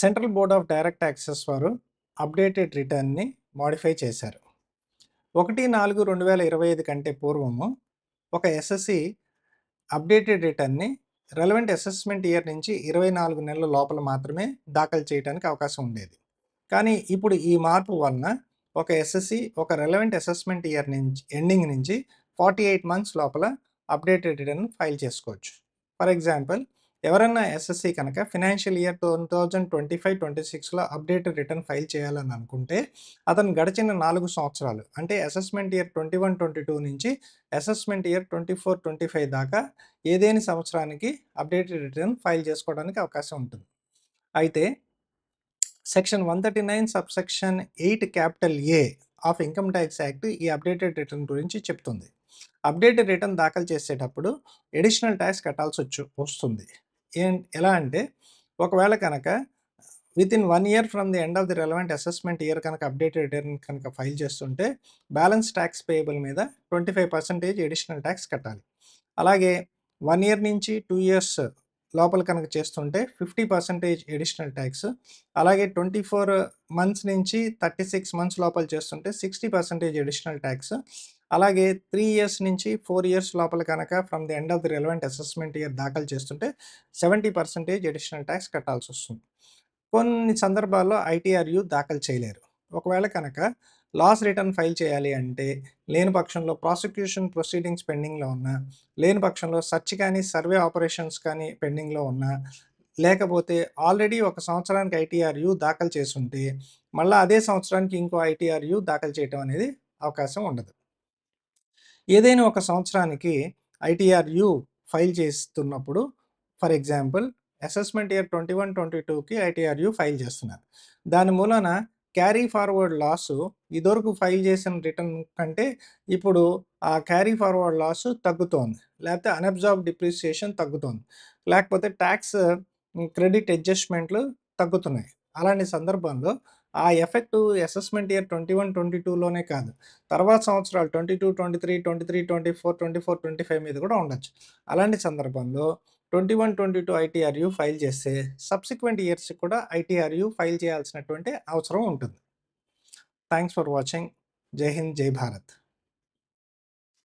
Central board of direct taxes వారు updated రిటర్న్ని modify చేశారు. ఒకటి నాలుగు రెండు వేల ఇరవై ఐదు కంటే పూర్వము ఒక ఎస్ఎస్సి అప్డేటెడ్ రిటర్న్ని రెలవెంట్ అసెస్మెంట్ ఇయర్ నుంచి ఇరవై నాలుగు నెలల లోపల మాత్రమే దాఖలు చేయడానికి అవకాశం ఉండేది. కానీ ఇప్పుడు ఈ మార్పు వలన ఒక ఎస్ఎస్సి ఒక రెలవెంట్ అసెస్మెంట్ ఇయర్ నుంచి ఎండింగ్ నుంచి ఫార్టీ ఎయిట్ మంత్స్ లోపల అప్డేటెడ్ రిటర్న్ ఫైల్ చేసుకోవచ్చు. ఫర్ ఎగ్జాంపుల్ ఎవరన్నా ఎస్ఎస్సి కనుక financial year two thousand twenty five twenty సిక్స్లో అప్డేట్ రిటర్న్ ఫైల్ చేయాలని అనుకుంటే అతను గడిచిన నాలుగు సంవత్సరాలు అంటే assessment year twenty one twenty two నుంచి assessment year twenty four twenty five దాకా ఏదేని సంవత్సరానికి అప్డేటెడ్ రిటర్న్ ఫైల్ చేసుకోవడానికి అవకాశం ఉంటుంది. అయితే section one thirty nine sub section eight capital A of income tax act ఈ అప్డేటెడ్ రిటర్న్ గురించి చెప్తుంది. అప్డేటెడ్ రిటర్న్ దాఖలు చేసేటప్పుడు ఎడిషనల్ ట్యాక్స్ కట్టాల్సి వచ్చు వస్తుంది. ఏం ఎలా అంటే ఒకవేళ కనుక within one year from the end of the relevant assessment year కనుక అప్డేటెడ్ రిటర్న్ కనుక ఫైల్ చేస్తుంటే బ్యాలెన్స్ ట్యాక్స్ పేయబుల్ మీద twenty five percentage additional tax కట్టాలి. అలాగే వన్ ఇయర్ నుంచి టూ ఇయర్స్ లోపల కనుక చేస్తుంటే ఫిఫ్టీ పర్సెంటేజ్ ఎడిషనల్ ట్యాక్స్ అలాగే ట్వంటీ ఫోర్ మంత్స్ నుంచి థర్టీ సిక్స్ మంత్స్ లోపల చేస్తుంటే సిక్స్టీ పర్సెంటేజ్ ఎడిషనల్ ట్యాక్స్ అలాగే త్రీ ఇయర్స్ నుంచి ఫోర్ ఇయర్స్ లోపల కనుక from the end of the relevant assessment year దాఖలు చేస్తుంటే సెవెంటీ పర్సెంటేజ్ అడిషనల్ ట్యాక్స్ కట్టాల్సి వస్తుంది. కొన్ని సందర్భాల్లో ఐటీఆర్యు దాఖలు చేయలేరు. ఒకవేళ కనుక లాస్ రిటర్న్ ఫైల్ చేయాలి అంటే లేని పక్షంలో ప్రాసిక్యూషన్ ప్రొసీడింగ్స్ పెండింగ్లో ఉన్నా లేని పక్షంలో సర్చ్ కానీ సర్వే ఆపరేషన్స్ కానీ పెండింగ్లో ఉన్నా లేకపోతే ఆల్రెడీ ఒక సంవత్సరానికి ఐటీఆర్యు దాఖలు చేసుంటే మళ్ళీ అదే సంవత్సరానికి ఇంకో ఐటీఆర్యు దాఖలు చేయటం అనేది అవకాశం ఉండదు. ఏదైనా ఒక సంవత్సరానికి ఐటీఆర్యు ఫైల్ చేస్తున్నప్పుడు for example assessment year twenty one twenty టూకి ఐటీఆర్యు ఫైల్ చేస్తున్నారు. దాని మూలన క్యారీ ఫార్వర్డ్ లాస్ ఇదివరకు ఫైల్ చేసిన రిటర్న్ కంటే ఇప్పుడు ఆ క్యారీ ఫార్వర్డ్ లాస్ తగ్గుతోంది. లేకపోతే అన్అబ్జార్బ్ డిప్రిసియేషన్ తగ్గుతోంది. లేకపోతే ట్యాక్స్ క్రెడిట్ అడ్జస్ట్మెంట్లు తగ్గుతున్నాయి. అలాంటి సందర్భంలో ఆ effect assessment year twenty one twenty టూలోనే కాదు. తర్వాత సంవత్సరాలు twenty two twenty three twenty three twenty four twenty four twenty five మీద కూడా ఉండొచ్చు. అలాంటి సందర్భంలో twenty one twenty two ITRU file చేస్తే సబ్సిక్వెంట్ ఇయర్స్ కూడా ఐటీఆర్యూ ఫైల్ చేయాల్సినటువంటి అవసరం ఉంటుంది. Thanks for watching. జై హింద్ జై భారత్.